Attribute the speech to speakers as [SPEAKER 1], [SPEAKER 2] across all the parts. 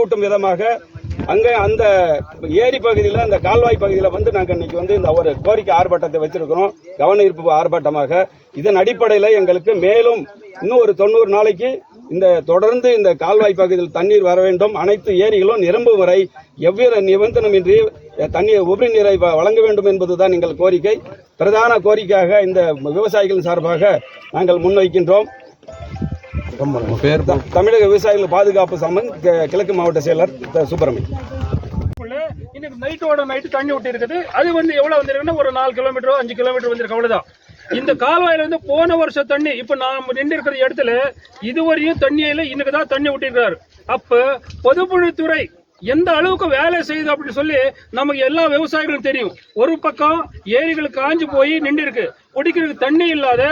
[SPEAKER 1] ஊட்டும் விதமாக அங்க அந்த ஏரி பகுதியில் அந்த கால்வாய் பகுதியில் வந்து நாங்கள் இன்னைக்கு வந்து இந்த ஒரு கோரிக்கை ஆர்ப்பாட்டத்தை வச்சிருக்கிறோம். கவன ஈர்ப்பு ஆர்ப்பாட்டமாக. இதன் அடிப்படையில் எங்களுக்கு மேலும் இன்னும் ஒரு தொண்ணூறு நாளைக்கு இந்த தொடர்ந்து இந்த கால்வாய் பகுதியில் தண்ணீர் வர வேண்டும். அனைத்து ஏரிகளும் நிரம்பும் வரை எவ்வித நிபந்தனமின்றி தண்ணீர் உபரி நீரை வழங்க வேண்டும் என்பதுதான் எங்கள் கோரிக்கை. பிரதான கோரிக்கையாக இந்த விவசாயிகளின் சார்பாக நாங்கள் முன்வைக்கின்றோம்.
[SPEAKER 2] உங்க பேர்
[SPEAKER 1] த- தமிழக விவசாயிகள் பாதுகாப்பு சம்மன் கிழக்கு மாவட்ட செயலர் த- சுப்பிரமணியன்
[SPEAKER 3] இன்னைக்கு நைட்டோட நைட்டு தண்ணி விட்டு இருக்குது. அது வந்து எவ்வளவு வந்திருக்குன்னா ஒரு நாலு கிலோமீட்டரோ அஞ்சு கிலோமீட்டர் வந்திருக்கு. அவ்வளவுதான். இந்த கால்வாயில வந்து போன வருஷம் தண்ணி இப்ப நாம் நின்று இருக்கிற இடத்துல இதுவரையும் தண்ணியில இன்னைக்கு தான் தண்ணி விட்டிருக்காரு அப்ப பொதுப்பணித்துறை எந்த அளவுக்கு வேலை செய்யுது அப்படின்னு சொல்லி நமக்கு எல்லா விவசாயிகளும் தெரியும். ஒரு பக்கம் ஏரிகள் காஞ்சு போய் நின்று இருக்கு குடிக்கிறதுக்கு தண்ணி இல்லாத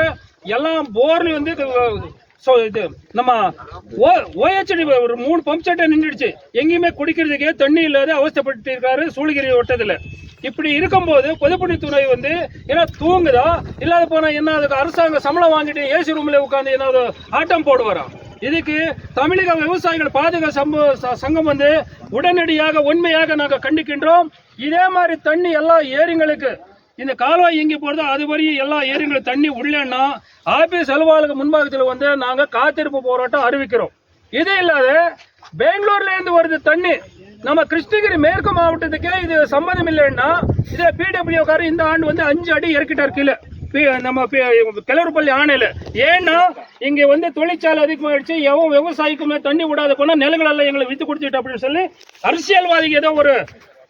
[SPEAKER 3] எல்லாம் போர்ல வந்து ஸோ இது நம்ம ஓ ஓஎச்டி ஒரு மூணு பம்ப் செட்டை நின்றுடுச்சு. எங்கேயுமே குடிக்கிறதுக்கே தண்ணி இல்லாத அவஸ்தைப்பட்டு இருக்காரு சூளகிரி வட்டத்தில் இப்படி இருக்கும்போது பொதுப்பணித்துறை வந்து ஏன்னா தூங்குதா இல்லாத போனால் என்ன அதுக்கு அரசாங்க சம்பளம் வாங்கிட்டு ஏசி ரூமில் உட்காந்து என்ன ஆட்டம் போடுவாரா? இதுக்கு தமிழக விவசாயிகள் பாதுகா சம்ப- ச- சங்கம் வந்து உடனடியாக உண்மையாக நாங்கள் கண்டிக்கின்றோம். இதே மாதிரி தண்ணி எல்லா ஏரிங்களுக்கு இந்த கால்வாய் எங்கே போகிறதோ அது வரையும் எல்லா ஏரிகளும் தண்ணி உள்ளேன்னா ஆபீஸ் அலுவலக முன்பாகத்தில் வந்து நாங்கள் காத்திருப்பு போராட்டம் அறிவிக்கிறோம். இது இல்லாத பெங்களூர்லேருந்து வருது தண்ணி. நம்ம கிருஷ்ணகிரி மேற்கு மாவட்டத்துக்கே இது சம்மதம் இல்லைன்னா இதே பிடபிள்யூ இந்த ஆண்டு வந்து அஞ்சு அடி இறக்கிட்டார் கீழே. நம்ம பி- கிளறுப்பள்ளி ஆணையில். ஏன்னா இங்கே வந்து தொழிற்சாலை அதிகமாயிடுச்சு எவன் விவசாயிக்குமே தண்ணி விடாத போனால் நிலங்களெல்லாம் எங்களை வித்து கொடுத்துட்டு அப்படின்னு சொல்லி அரசியல்வாதிக்கு ஏதோ ஒரு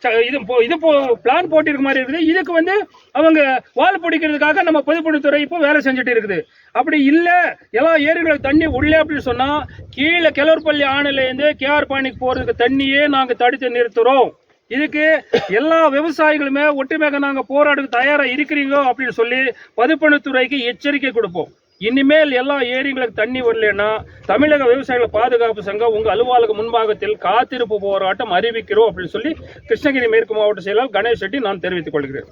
[SPEAKER 3] இது போ- இது பிளான் போட்டிருக்க மாதிரி இருக்குது. இதுக்கு வந்து அவங்க வால் பிடிக்கிறதுக்காக நம்ம பொதுப்பணித்துறை இப்போ வேலை செஞ்சுட்டு இருக்குது. அப்படி இல்லை எல்லா ஏரிகளுக்கு தண்ணி உள்ளே அப்படின்னு சொன்னால் கீழே கிளர்பள்ளி ஆணையிலேருந்து கேஆர் பாணிக்கு போகிறதுக்கு தண்ணியே நாங்கள் தடுத்து நிறுத்துகிறோம் இதுக்கு எல்லா விவசாயிகளுமே ஒற்றுமையாக நாங்கள் போராடுக்கு தயாராக இருக்கிறீங்க அப்படின்னு சொல்லி பொதுப்பணித்துறைக்கு எச்சரிக்கை கொடுப்போம். இனிமேல் எல்லா ஏரிகளுக்கு தண்ணி வரலன்னா தமிழக விவசாயிகள் பாதுகாப்பு சங்கம் உங்கள் அலுவலக முன்பாகத்தில் காத்திருப்பு போராட்டம் அறிவிக்கிறோம் அப்படின்னு சொல்லி கிருஷ்ணகிரி மேற்கு மாவட்ட செயலாளர் கணேஷ் செட்டி நான் தெரிவித்துக் கொள்கிறேன்.